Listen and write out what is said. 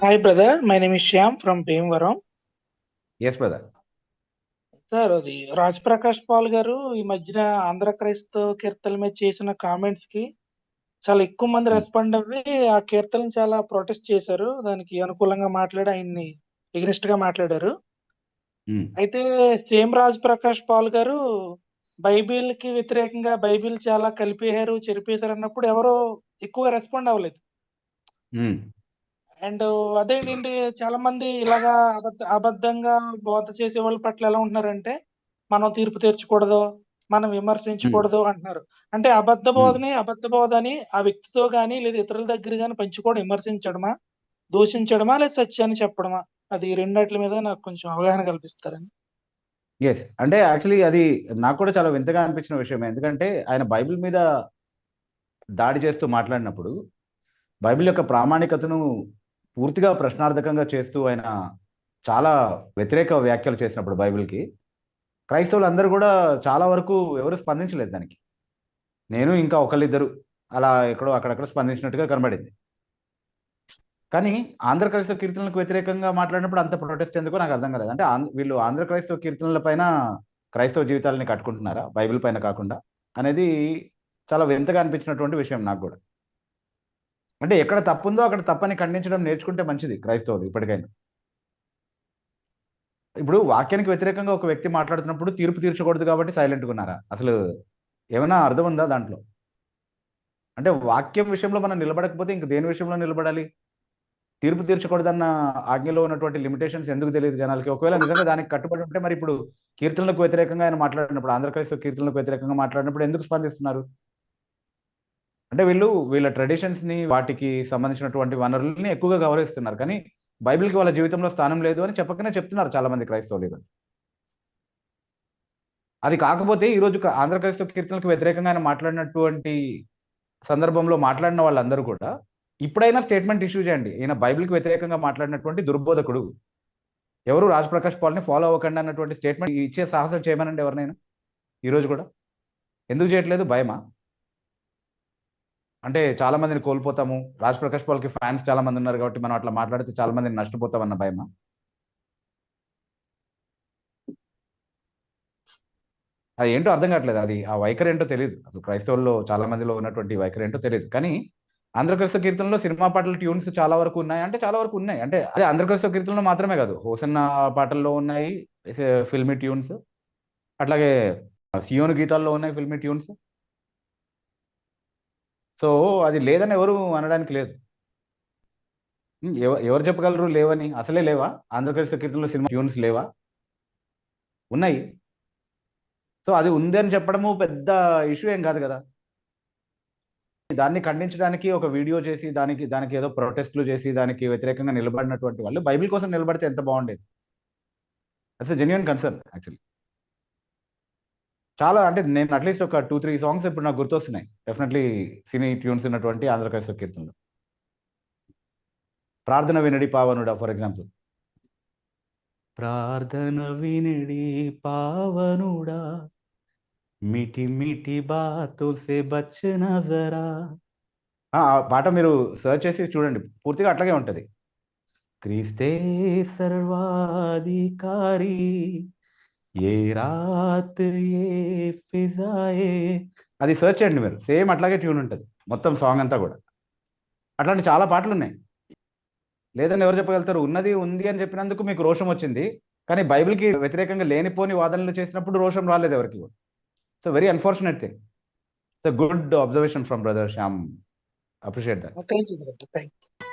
Hi brother my name is Shyam from Bhimavaram yes brother sir అది Raj Prakash Paul గారు ఈ మధ్యన ఆంధ్ర క్రైస్తవ కీర్తనల మీద చేసిన కామెంట్స్కి చాలా ఎక్కువ మంది రెస్పాండ్ అవ్వి ఆ కీర్తనలు చాలా ప్రొటెస్ట్ చేశారు. దానికి అనుకూలంగా మాట్లాడి ఆయన్ని ఎగ్నెస్ట్గా మాట్లాడారు. అయితే సేమ్ రాజ్ ప్రకాష్ పాల్ గారు బైబిల్కి వ్యతిరేకంగా బైబిల్ చాలా కలిపేశారు చెరిపేశారు అన్నప్పుడు ఎవరో ఎక్కువ రెస్పాండ్ అవ్వలేదు. అండ్ అదేంటండి చాలా మంది ఇలాగా అబద్ధ అబద్ధంగా బోధ చేసే వాళ్ళ పట్ల ఎలా ఉంటున్నారంటే మనం తీర్పు తీర్చకూడదు మనం విమర్శించకూడదు అంటున్నారు. అంటే అబద్ధ బోధని అబద్ధ బోధ అని ఆ వ్యక్తితో గానీ లేదా ఇతరుల దగ్గర గానీ పంచుకోవడం విమర్శించడమా? దూషించడమా లేదా సత్యాన్ని చెప్పడమా? అది రెండిట్ల మీద నాకు కొంచెం అవగాహన కల్పిస్తారని ఎస్ అంటే యాక్చువల్లీ అది నాకు కూడా చాలా వింతగా అనిపించిన విషయం. ఎందుకంటే ఆయన బైబిల్ మీద దాడి చేస్తూ మాట్లాడినప్పుడు బైబిల్ యొక్క ప్రామాణికతను పూర్తిగా ప్రశ్నార్థకంగా చేస్తూ ఆయన చాలా వ్యతిరేక వ్యాఖ్యలు చేసినప్పుడు బైబిల్కి. క్రైస్తవులు అందరూ కూడా చాలా వరకు ఎవరు స్పందించలేదు దానికి. నేను ఇంకా ఒకళ్ళిద్దరు అలా ఎక్కడో అక్కడక్కడ స్పందించినట్టుగా కనబడింది. కానీ ఆంధ్ర క్రైస్తవ కీర్తనలకు వ్యతిరేకంగా మాట్లాడినప్పుడు అంత ప్రొటెస్ట్ ఎందుకో నాకు అర్థం కాలేదు. అంటే వీళ్ళు ఆంధ్ర క్రైస్తవ కీర్తనల పైన క్రైస్తవ జీవితాలని కట్టుకుంటున్నారా? బైబిల్ పైన కాకుండా అనేది చాలా వింతగా అనిపించినటువంటి విషయం నాకు కూడా. అంటే ఎక్కడ తప్పుందో అక్కడ తప్పని ఖండించడం నేర్చుకుంటే మంచిది క్రైస్తవులు ఇప్పటికైనా. ఇప్పుడు వాక్యానికి వ్యతిరేకంగా ఒక వ్యక్తి మాట్లాడుతున్నప్పుడు తీర్పు తీర్చకూడదు కాబట్టి సైలెంట్గా ఉన్నారా? అసలు ఏమైనా అర్థం ఉందా దాంట్లో? అంటే వాక్యం విషయంలో మనం నిలబడకపోతే ఇంక దేని విషయంలో నిలబడాలి? తీర్పు తీర్చకూడదన్న ఆజ్ఞలో ఉన్నటువంటి లిమిటేషన్స్ ఎందుకు తెలియదు జనాలకి? ఒకవేళ నిజంగా దానికి కట్టుబడి ఉంటే మరి ఇప్పుడు కీర్తనలకు వ్యతిరేకంగా ఆయన మాట్లాడినప్పుడు ఆంధ్రప్రదేశ్ కీర్తనలకు వ్యతిరేకంగా మాట్లాడినప్పుడు ఎందుకు స్పందిస్తున్నారు? అంటే వీళ్ళు వీళ్ళ ట్రెడిషన్స్ని వాటికి సంబంధించినటువంటి వనరుల్ని ఎక్కువగా గౌరవిస్తున్నారు. కానీ బైబిల్కి వాళ్ళ జీవితంలో స్థానం లేదు అని చెప్పకనే చెప్తున్నారు చాలా మంది క్రైస్తవులు అది కాకపోతే ఈరోజు ఆంధ్ర క్రైస్తవ కీర్తనలకు వ్యతిరేకంగా ఆయన మాట్లాడినటువంటి సందర్భంలో మాట్లాడిన వాళ్ళందరూ కూడా ఇప్పుడైనా స్టేట్మెంట్ ఇష్యూ చేయండి. ఈయన బైబిల్కి వ్యతిరేకంగా మాట్లాడినటువంటి దుర్బోధకుడు. ఎవరు రాజ్ ప్రకాష్ పాల్ని ఫాలో అవ్వకండి అన్నటువంటి స్టేట్మెంట్ ఇచ్చే సాహసం చేయమనండి ఎవరినైనా? ఈరోజు కూడా? ఎందుకు చేయట్లేదు? భయమా? అంటే చాలా మందిని కోల్పోతాము. రాజ్ ప్రకాష్ పాల్కి ఫ్యాన్స్ చాలా మంది ఉన్నారు కాబట్టి మనం అట్లా మాట్లాడితే చాలా మందిని నష్టపోతామన్న భయమా? అది ఏంటో అర్థం కావట్లేదు. అది ఆ వైఖరి ఏంటో తెలియదు అసలు క్రైస్తవుల్లో చాలా మందిలో ఉన్నటువంటి వైఖరి ఏంటో తెలియదు కానీ ఆంధ్రక్రైస్తవ కీర్తనలో సినిమా పాటల ట్యూన్స్ చాలా వరకు ఉన్నాయి. అంటే చాలా వరకు ఉన్నాయి. అంటే అదే ఆంధ్రక్రైస్తవ కీర్తనలో మాత్రమే కాదు. హోసన్న పాటల్లో ఉన్నాయి. Filmy tunes. అట్లాగే సియోన్ గీతాల్లో ఉన్నాయి ఫిల్మీ ట్యూన్స్. సో అది లేదని ఎవరు అనడానికి లేదు. ఎవరు చెప్పగలరు లేవని? అసలే లేవా? ఆంధ్రప్రదేశ్ కీర్తనలో సినిమా ట్యూన్స్ లేవా? ఉన్నాయి. సో అది ఉంది అని చెప్పడము పెద్ద ఇష్యూ ఏం కాదు కదా. దాన్ని ఖండించడానికి ఒక వీడియో చేసి దానికి దానికి ఏదో ప్రొటెస్ట్లు చేసి దానికి వ్యతిరేకంగా నిలబడినటువంటి వాళ్ళు బైబిల్ కోసం నిలబడితే ఎంత బాగుండేది? అట్స్ జెన్యున్ కన్సర్న్ యాక్చువల్లీ చాలా అంటే నేను అట్లీస్ట్ ఒక టూ త్రీ సాంగ్స్ ఇప్పుడు నాకు గుర్తొస్తున్నాయి. డెఫినెట్లీ సినీ ట్యూన్స్ ఉన్నటువంటి ఆంధ్రప్రదేశ్ కీర్తనలు. ప్రార్థన వినడి పావనుడా ఫర్ ఎగ్జాంపుల్ ప్రార్థన వినడి పావనుడా మిటి మిటి బాతో సే బచ్చన జరా. ఆ పాట మీరు సర్చ్ చేసి చూడండి. పూర్తిగా అట్లాగే ఉంటుంది. క్రీస్తే సర్వాధికారి. ఏ రాత్ ఏ ఫిజాయే అది సర్చ్ చేయండి మీరు. సేమ్ అట్లాగే ట్యూన్ ఉంటుంది. మొత్తం సాంగ్ అంతా కూడా. అట్లాంటి చాలా పాటలు ఉన్నాయి లేదని ఎవరు చెప్పగలుగుతారు? ఉన్నది ఉంది అని చెప్పినందుకు మీకు రోషం వచ్చింది. కానీ బైబిల్కి వ్యతిరేకంగా లేనిపోని వాదనలు చేసినప్పుడు రోషం రాలేదు ఎవరికి కూడా. So very unfortunate thing so good observation from brother Shyam appreciate that thank you